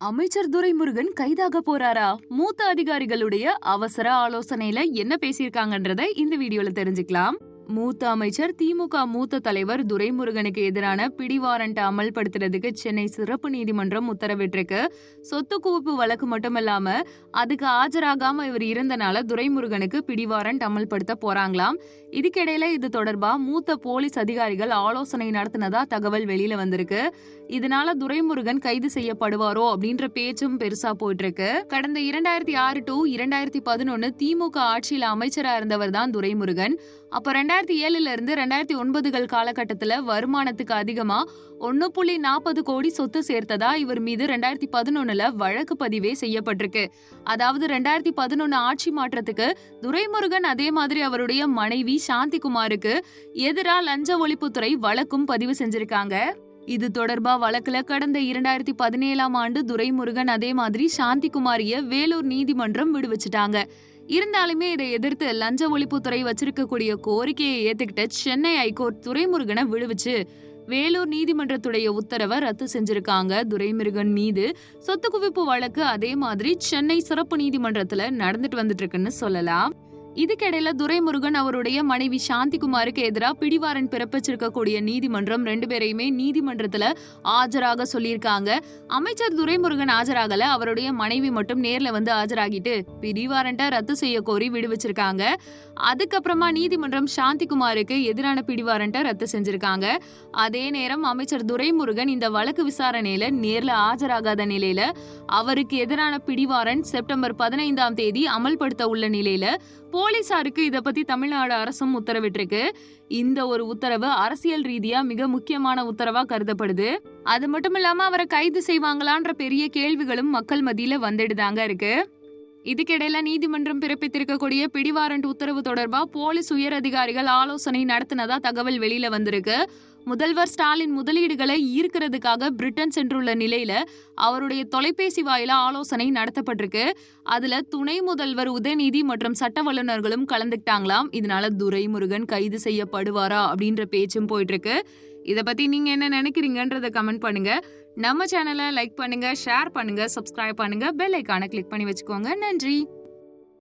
அமைச்சர் துரைமுருகன் கைதாக போறாரா? மூத்த அதிகாரிகளுடைய அவசர ஆலோசனையில என்ன பேசியிருக்காங்கன்றத இந்த வீடியோல தெரிஞ்சுக்கலாம். மூத்த அமைச்சர் திமுக மூத்த தலைவர் துரைமுருகனுக்கு எதிரான பிடிவாரண்ட் அமல்படுத்துறதுக்கு சென்னை சிறப்பு நீதிமன்றம் உத்தரவிட்டிருக்கு. சொத்து குவிப்பு வழக்கு மட்டுமில்லாம அதுக்கு ஆஜராகாம இவர் இருந்தனால துரைமுருகனுக்கு பிடிவாரண்ட் அமல்படுத்த போறாங்களாம். இதுக்கிடையில இது தொடர்பா மூத்த போலீஸ் அதிகாரிகள் ஆலோசனை நடத்தினதா தகவல் வெளியில வந்திருக்கு. இதனால துரைமுருகன் கைது செய்யப்படுவாரோ அப்படின்ற பேச்சும் பெருசா போயிட்டு இருக்கு கடந்த இரண்டாயிரத்தி ஆறு டு இரண்டாயிரத்தி பதினொன்னு திமுக ஆட்சியில அமைச்சரா இருந்தவர் தான் துரைமுருகன். அப்ப ரெண்டாயிரத்தி ரெண்டாயிரத்தி ஏழுல இருந்து ரெண்டாயிரத்தி ஒன்பதுகள் காலகட்டத்துல வருமானத்துக்கு அதிகமா ஒன்னு புள்ளி நாற்பது கோடி சொத்து சேர்த்ததா இவர் மீது ரெண்டாயிரத்தி பதினொன்னுல வழக்கு பதிவே செய்யப்பட்டிருக்கு. அதாவது ரெண்டாயிரத்தி பதினொன்னு ஆட்சி மாற்றத்துக்கு துரைமுருகன் அதே மாதிரி அவருடைய மனைவி சாந்திகுமாருக்கு எதிரா லஞ்ச ஒழிப்புத்துறை வழக்கும் பதிவு செஞ்சிருக்காங்க. இது தொடர்பா வழக்குல கடந்த இரண்டாயிரத்தி பதினேழாம் ஆண்டு துரைமுருகன் அதே மாதிரி சாந்திகுமாரிய வேலூர் நீதிமன்றம் விடுவிச்சிட்டாங்க. இருந்தாலுமே இதை எதிர்த்து லஞ்ச ஒழிப்புத்துறை வச்சிருக்கக்கூடிய கோரிக்கையை ஏத்துக்கிட்ட சென்னை ஐகோர்ட் துரைமுருகனை விடுவிச்சு. வேலூர் நீதிமன்றத்துடைய உத்தரவை ரத்து செஞ்சிருக்காங்க துரைமுருகன் மீது. சொத்து குவிப்பு வழக்கு அதே மாதிரி சென்னை சிறப்பு நீதிமன்றத்துல நடந்துட்டு வந்துட்டு இருக்குன்னு சொல்லலாம். இதுக்கிடையில துரைமுருகன் அவருடைய மனைவி சாந்திகுமாருக்கு எதிராக பிடிவாரன் பிறப்பிச்சிருக்கக்கூடிய நீதிமன்றம் ரெண்டு பேரையுமே நீதிமன்றத்துல ஆஜராக சொல்லியிருக்காங்க. அமைச்சர் துரைமுருகன் ஆஜராகல அவருடைய மனைவி மட்டும் நேர்ல வந்து ஆஜராகிட்டு பிடிவாரண்ட்டை ரத்து செய்ய கோரி விடுவிச்சிருக்காங்க அதுக்கப்புறமா நீதிமன்றம் சாந்திகுமாருக்கு எதிரான பிடிவாரண்ட்டை ரத்து செஞ்சிருக்காங்க. அதே நேரம் அமைச்சர் துரைமுருகன் இந்த வழக்கு விசாரணையில நேர்ல ஆஜராகாத நிலையில அவருக்கு எதிரான பிடிவாரண்ட் செப்டம்பர் பதினைந்தாம் தேதி அமல்படுத்த உள்ள நிலையில போலீசாருக்கு இத பத்தி தமிழ்நாடு அரசும் உத்தரவிட்டிருக்கு. இந்த ஒரு உத்தரவு அரசியல் ரீதியா மிக முக்கியமான உத்தரவா கருதப்படுது. அது மட்டும் இல்லாம அவரை கைது செய்வாங்களான்ற பெரிய கேள்விகளும் மக்கள் மத்தியில வந்துடுதாங்க இருக்கு. இதுக்கிடையில நீதிமன்றம் பிறப்பித்திருக்கக்கூடிய பிடிவாரண்ட் உத்தரவு தொடர்பா போலீஸ் உயர் அதிகாரிகள் ஆலோசனை நடத்தினதா தகவல் வெளியில வந்திருக்கு. முதல்வர் ஸ்டாலின் முதலீடுகளை ஈர்க்கிறதுக்காக பிரிட்டன் சென்றுள்ள நிலையில அவருடைய தொலைபேசி வாயில ஆலோசனை நடத்தப்பட்டிருக்கு. அதுல துணை முதல்வர் உதயநிதி மற்றும் சட்ட வல்லுநர்களும் கலந்துக்கிட்டாங்களாம். இதனால துரைமுருகன் கைது செய்யப்படுவாரா அப்படின்ற பேச்சும் போயிட்டு இருக்கு இதை பத்தி நீங்க என்ன நினைக்கிறீங்கன்றதை கமெண்ட் பண்ணுங்க. நம்ம சேனலை லைக் பண்ணுங்க ஷேர் பண்ணுங்க சப்ஸ்கிரைப் பண்ணுங்க பெல் ஐக்கானை கிளிக் பண்ணி வச்சுக்கோங்க. நன்றி.